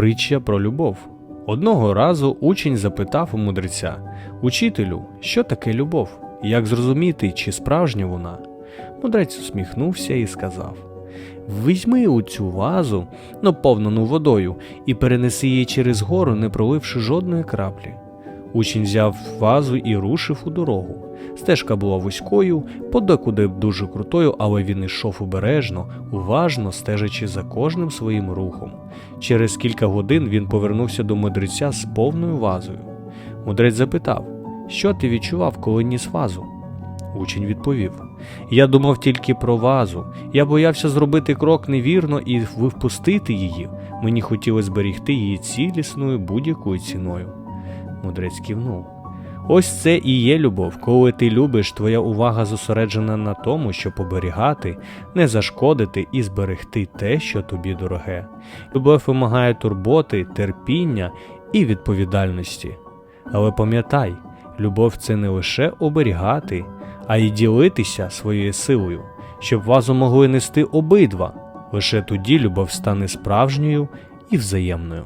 Притча про любов. Одного разу учень запитав у мудреця Учителю, що таке любов? Як зрозуміти, чи справжня вона? Мудрець усміхнувся і сказав Візьми у цю вазу, наповнену водою, і перенеси її через гору, не проливши жодної краплі. Учень взяв вазу і рушив у дорогу. Стежка була вузькою, подекуди дуже крутою, але він йшов обережно, уважно стежачи за кожним своїм рухом. Через кілька годин він повернувся до мудреця з повною вазою. Мудрець запитав, що ти відчував, коли ніс вазу? Учень відповів: Я думав тільки про вазу. Я боявся зробити крок невірно і випустити її. Мені хотілося зберігти її цілісною будь-якою ціною. Мудрець кивнув. Ось це і є любов. Коли ти любиш, твоя увага зосереджена на тому, щоб оберігати, не зашкодити і зберегти те, що тобі дороге. Любов вимагає турботи, терпіння і відповідальності. Але пам'ятай, любов це не лише оберігати, а й ділитися своєю силою, щоб вазу могли нести обидва. Лише тоді любов стане справжньою і взаємною.